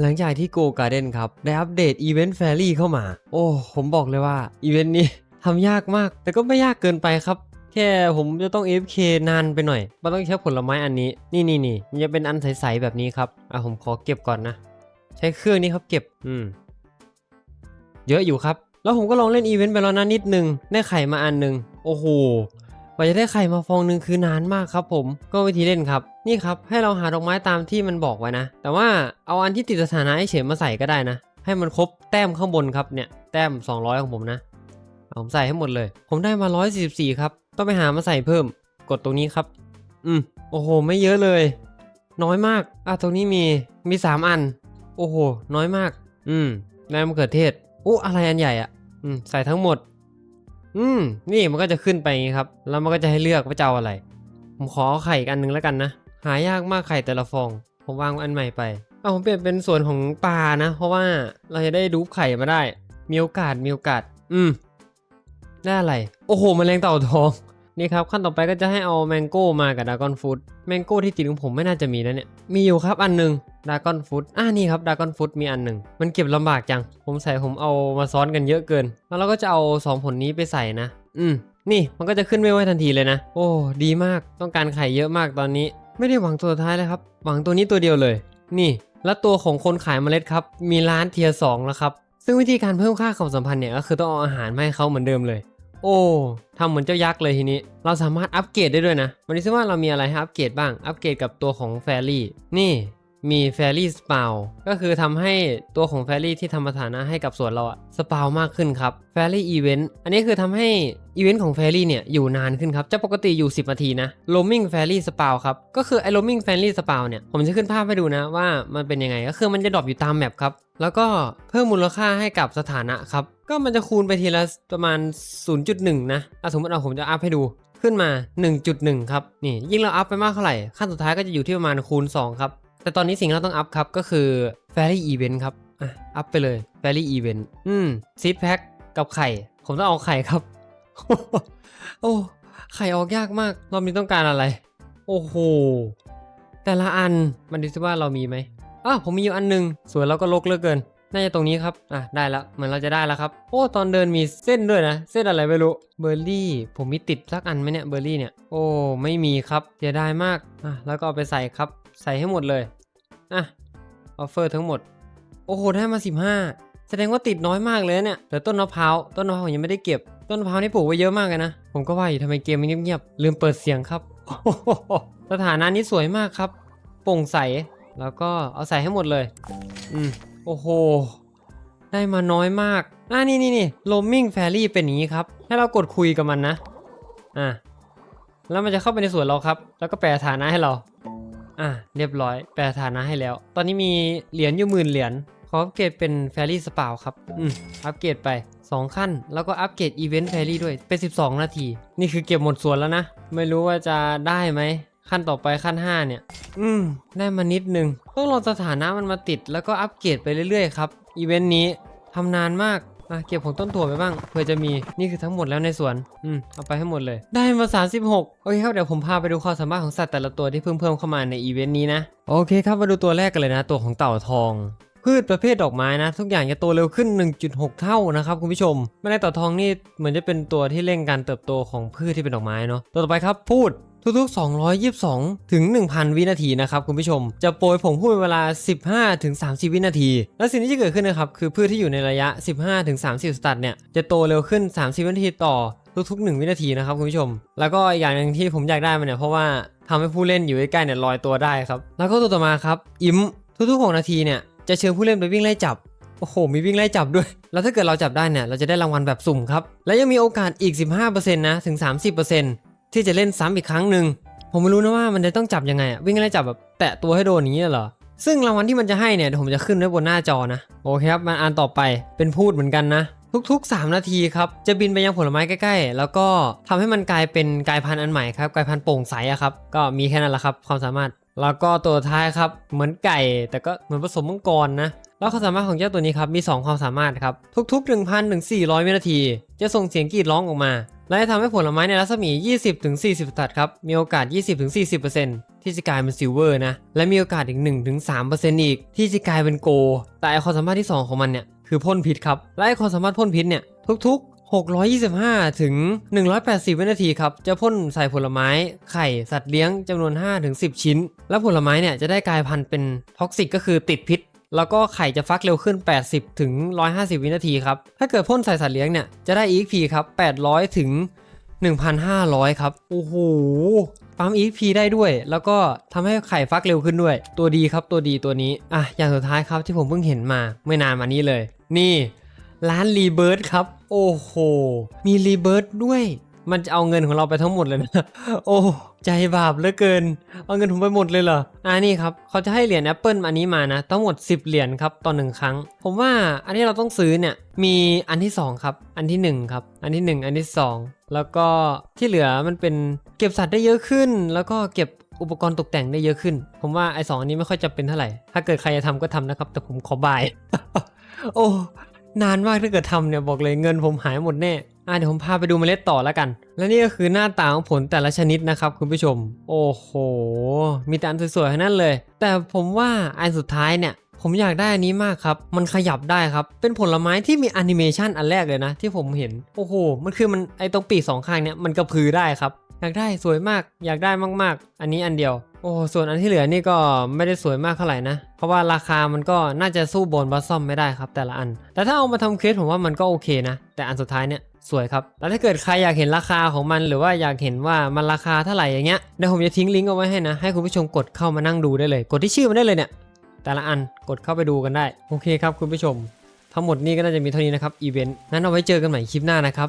หลังจากที่ Go Garden ครับ ได้อัปเดต Event Fairy เข้ามา โอ้ผมบอกเลยว่าอีเวนต์นี้ทำยากมาก แต่ก็ไม่ยากเกินไปครับ แค่ผมจะต้อง AFK นานไปหน่อยมันต้องใช้ผลไม้อันนี้ นี่นี่นี่มันจะเป็นอันใส ๆ แบบนี้ครับ อะผมขอเก็บก่อนนะ ใช้เครื่องนี้ครับเก็บ อืม เยอะอยู่ครับ แล้วผมก็ลองเล่นอีเวนต์ไปแล้วนะนิดนึง ได้ไข่มาอันนึง โอ้โห กว่าจะได้ไข่มาฟองหนึ่งคือนานมากครับผมก็วิธีเล่นครับ นี่ครับให้เราหาดอกไม้ตามที่มันบอกไว้นะ แต่ว่าเอาอันที่ติดสถานะให้เฉยมาใส่ก็ได้นะ ให้มันครบแต้มข้างบนครับเนี่ยแต้ม 200 ของผมนะเอาผมใส่ให้หมดเลย ผมได้มา 144 ครับ ต้องไปหามาใส่เพิ่ม กดตรงนี้ครับ อืมโอ้โห ไม่เยอะเลย น้อยมากอะตรงนี้มีมี 3 อัน โอ้โห น้อยมาก อืมได้มะเขือเทศอู้อะไรอันใหญ่อะอืมใส่ทั้งหมด อืม นี่มันก็จะขึ้นไปอย่างงี้ครับ แล้วมันก็จะให้เลือกว่าจะเอาอะไร ผมขอไข่อีกอันหนึงแล้วกันนะ หายากมากไข่แต่ละฟอง ผมวางอันใหม่ไป เอาผมเปลี่ยนเป็นส่วนของปลานะ เพราะว่าเราจะได้ดูปไข่มาได้ มีโอกาส มีโอกาส อืม ได้อะไร โอ้โหมแมลงเต่าทอง นี่ครับขั้นต่อไปก็จะให้เอาแมงโก้มากับดากอนฟูดแมงโก้ที่จริงของผมไม่น่าจะมีนะเนี่ย มีอยู่ครับอันหนึ่งดากอนฟูดอ่านี่ครับดากอนฟูดมีอันหนึ่งมันเก็บลำบากจัง ผมใส่ผมเอามาซ้อนกันเยอะเกิน แล้วเราก็จะเอาสองผลนี้ไปใส่นะ อืม นี่มันก็จะขึ้นไม่ไว้ทันทีเลยนะ โอ้ ดีมาก ต้องการไข่เยอะมากตอนนี้ ไม่ได้หวังตัวท้ายเลยครับ หวังตัวนี้ตัวเดียวเลย นี่ แล้วตัวของคนขายเมล็ดครับ มีร้านเทียร์สองแล้วครับ ซึ่งวิธีการเพิ่มค่าความสัมพันธ์เนี่ยก็คือต้องเอาอาหารมาให้เขาเหมือนเดิมเลย โอ้ทำเหมือนเจ้ายักษ์เลยทีนี้ เราสามารถอัปเกรดได้ด้วยนะ วันนี้ซิว่าเรามีอะไรให้อัปเกรดบ้าง อัปเกรดกับตัวของแฟรี่ นี่ มีแฟรี่สปาวก็คือทำให้ตัวของแฟรี่ที่ทำสถานะให้กับสวนเราอะสปาวมากขึ้นครับแฟรี่อีเวนต์อันนี้คือทำให้อีเวนต์ของแฟรี่เนี่ยอยู่นานขึ้นครับจะปกติอยู่ 10 นาทีนะ roaming fairy spawn ครับก็คือไอ้ roaming fairy spawn เนี่ยผมจะขึ้นภาพให้ดูนะว่ามันเป็นยังไงก็คือมันจะดรอปอยู่ตามแมปครับแล้วก็เพิ่มมูลค่าให้กับสถานะครับก็มันจะคูณไปทีละประมาณ 0.1 นะอะสมมติเอาผมจะอัพให้ดูขึ้นมา 1.1 ครับ นี่ยิ่งเราอัพไปมากเท่าไหร่ ขั้นสุดท้ายก็จะอยู่ที่ประมาณคูณ 2 ครับ แต่ตอนนี้สิ่งที่เราต้องอัพครับก็คือ Fairy Event ครับอะอัพไปเลย Fairy Event อืมซีดแพ็คกับไข่ ผมต้องเอาไข่ครับ โอ้ไข่ออกยากมาก รอบนี้ต้องการอะไร โอ้โห แต่ละอันมันดูซิว่าเรามีไหมอ้าวผมมีอยู่อันหนึง สวยแล้วก็ลกเลือเกิน น่าจะตรงนี้ครับ อะ ได้แล้วเหมือนเราจะได้แล้วครับ โอ้ ตอนเดินมีเส้นด้วยนะ เส้นอะไรไม่รู้ เบอร์รี่ ผมมีติดสักอันไหมเนี่ย เบอร์รี่เนี่ย โอ้ ไม่มีครับเสียดายมาก อะ แล้วก็เอาไปใส่ครับ ใส่ให้หมดเลย อะ ออฟเฟอร์ทั้งหมด โอ้โห ได้มา 15 แสดงว่าติดน้อยมากเลยเนี่ยแต่ต้นมะพร้าว ต้นมะพร้าวยังไม่ได้เก็บ ต้นมะพร้าวนี่ปลูกไว้เยอะมากเลยนะ ผมก็ว่าอยู่ทำไมเกมมันเงียบๆ ลืมเปิดเสียงครับ สถานะนี้สวยมากครับ โปร่งใส แล้วก็เอาใส่ให้หมดเลย อืม โอ้โห ได้มาน้อยมาก อ่านี่นี่นี่โ o ม m ิ n g fairy เป็นอย่างนี้ครับ ให้เรากดคุยกับมันนะ อ่าแล้วมันจะเข้าไปในสวนเราครับ แล้วก็แปลฐานะให้เรา อ่าเรียบร้อย แปลฐานะให้แล้ว ตอนนี้มีเหรียญอยู่หมื่นเหรียญขออัปเกรดเป็น fairy spa ครับอืมอัปเกรดไป 2 ขั้น แล้วก็อัปเกรด event fairy ด้วยเป็น 12 นาที นี่คือเก็บหมดส่วนแล้วนะ ไม่รู้ว่าจะได้ไหมขั้นต่อไปขั้น 5 เนี่ย อืม ได้มานิดนึงต้องรอสถานะมันมาติด แล้วก็อัปเกรดไปเรื่อยๆครับ อีเวนต์นี้ทำนานมาก อะเก็บของต้นถั่วไปบ้างเผื่อจะมีนี่คือทั้งหมดแล้วในสวนอืมเอาไปให้หมดเลย ได้มา 36 โอเคครับเดี๋ยวผมพาไปดูความสามารถของสัตว์แต่ละตัวที่เพิ่มเพิ่มเข้ามาในอีเวนต์นี้นะโอเคครับมาดูตัวแรกกันเลยนะ ตัวของเต่าทองพืชประเภทดอกไม้นะ ทุกอย่างจะโตเร็วขึ้น 1.6 เท่านะครับคุณผู้ชมแมลงเต่าทองนี่เหมือนจะเป็นตัวที่เร่งการเติบโตของพืชที่เป็นดอกไม้เนาะตัวต่อไปครับพูด ทุกๆ 222 ถึง 1,000 วินาทีนะครับคุณผู้ชม จะโปรยผงพูดเป็นเวลา 15 ถึง 30 วินาที และสิ่งที่จะเกิดขึ้นนะครับคือพืชที่อยู่ในระยะ 15 ถึง 30 สตัดเนี่ยจะโตเร็วขึ้น 30 วินาทีต่อทุกๆ 1 วินาทีนะครับคุณผู้ชม แล้วก็อีกอย่างหนึ่งที่ผมอยากได้มันเนี่ยเพราะว่าทำให้ผู้เล่นอยู่ใกล้ๆเนี่ยลอยตัวได้ครับ แล้วก็ตัวต่อมาครับ อิมทุกๆ 6 นาทีเนี่ยจะเชิญผู้เล่นไปวิ่งไล่จับ โอ้โห มีวิ่งไล่จับด้วย แล้วถ้าเกิดเราจับได้เนี่ย เราจะได้รางวัลแบบสุ่มครับ และยังมีโอกาสอีก 15%นะ ถึง 30% ที่จะเล่นซ้ำอีกครั้งหนึ่งผมไม่รู้นะว่ามันจะต้องจับยังไงอะวิ่งไล่จับแบบแตะตัวให้โดนอย่างนี้เหรอซึ่งรางวัลที่มันจะให้เนี่ยเดี๋ยวผมจะขึ้นไว้บนหน้าจอนะโอเคครับมาอันต่อไปเป็นพูดเหมือนกันนะ ทุกๆ 3 นาทีครับจะบินไปยังผลไม้ใกล้ๆ แล้วก็ทำให้มันกลายเป็นกลายพันธุ์อันใหม่ครับกลายพันธุ์โปร่งใสอะครับก็มีแค่นั้นแหละครับความสามารถแล้วก็ตัวท้ายครับเหมือนไก่ แต่ก็เหมือนผสมมังกรนะแล้วความสามารถของเจ้าตัวนี้ครับมี 2 ความสามารถครับทุกๆ 1,000ถึง400วินาที จะส่งเสียงกรีดร้องออกมา และจะทำให้ผลไม้ในรัศมี 20-40สตัดครับ มีโอกาส 20-40%ที่จะกลายเป็นซิลเวอร์นะ และมีโอกาสอีก 1-3%อีก ที่จะกลายเป็นโก แต่ความสามารถที่ 2 ของมันเนี่ยคือพ่นพิษครับ และความสามารถพ่นพิษเนี่ยทุกๆ625 ถึง 180 วินาทีครับ จะพ่นใส่ผลไม้ ไข่ สัตว์เลี้ยงจำนวน 5 ถึง 10 ชิ้น แล้วผลไม้เนี่ยจะได้กลายพันธุ์เป็นท็อกซิกก็คือติดพิษ แล้วก็ไข่จะฟักเร็วขึ้น 80 ถึง 150 วินาทีครับ ถ้าเกิดพ่นใส่สัตว์เลี้ยงเนี่ยจะได้ EXP ครับ 800 ถึง 1,500 ครับ โอ้โห ปั๊ม EXP ได้ด้วย แล้วก็ทำให้ไข่ฟักเร็วขึ้นด้วย ตัวดีครับตัวดีตัวนี้ อะ อย่างสุดท้ายครับที่ผมเพิ่งเห็นมาไม่นานมานี้เลย นี่ร้านรีเบิร์ดครับ โอ้โห มีรีเบิร์ดด้วย มันจะเอาเงินของเราไปทั้งหมดเลยนะ โอ้ใจบาปเหลือเกิน เอาเงินผมไปหมดเลยเหรออ่านี่ครับเขาจะให้เหรียญแอปเปิลอันนี้มานะทั้งหมด 10 เหรียญครับต่อหนึ่งครั้ง ผมว่าอันที่เราต้องซื้อเนี่ยมีอันที่ 2 ครับ อันที่ 1 ครับ อันที่ 1 อันที่ 2 แล้วก็ที่เหลือมันเป็นเก็บสัตว์ได้เยอะขึ้น แล้วก็เก็บอุปกรณ์ตกแต่งได้เยอะขึ้น ผมว่าไอ้สองอันนี้ไม่ค่อยจะเป็นเท่าไหร่ ถ้าเกิดใครจะทำก็ทำนะครับ แต่ผมขอบาย โอ้ นานมากถ้าเกิดทำเนี่ยบอกเลยเงินผมหายหมดแน่ อะเดี๋ยวผมพาไปดูเมล็ดต่อแล้วกัน และนี่ก็คือหน้าตาของผลแต่ละชนิดนะครับคุณผู้ชม โอ้โห มีแต่อันสวยๆทั้งนั้นเลย แต่ผมว่าอันสุดท้ายเนี่ยผมอยากได้อันนี้มากครับ มันขยับได้ครับ เป็นผลไม้ที่มีแอนิเมชันอันแรกเลยนะ ที่ผมเห็น โอ้โห มันคือมันไอตรงปีกสองข้างเนี่ยมันกระพือได้ครับ อยากได้สวยมาก อยากได้มากๆ อันนี้อันเดียว โอ้ ส่วนอันที่เหลือนี่ก็ไม่ได้สวยมากเท่าไหร่นะ เพราะว่าราคามันก็น่าจะสู้โบนบัสซอมไม่ได้ครับแต่ละอัน แต่ถ้าเอามาทำเคสผมว่ามันก็โอเคนะ แต่อันสุดท้ายเนี่ย สวยครับ แล้วถ้าเกิดใครอยากเห็นราคาของมัน หรือว่าอยากเห็นว่ามันราคาเท่าไหร่อย่างเงี้ยเดี๋ยวผมจะทิ้งลิงก์เอาไว้ให้นะ ให้คุณผู้ชมกดเข้ามานั่งดูได้เลย กดที่ชื่อมันได้เลยเนี่ย แต่ละอันกดเข้าไปดูกันได้ โอเคครับคุณผู้ชม ทั้งหมดนี้ก็น่าจะมีเท่านี้นะครับอีเวนต์นั้นเอาไว้เจอกันใหม่คลิปหน้านะครับ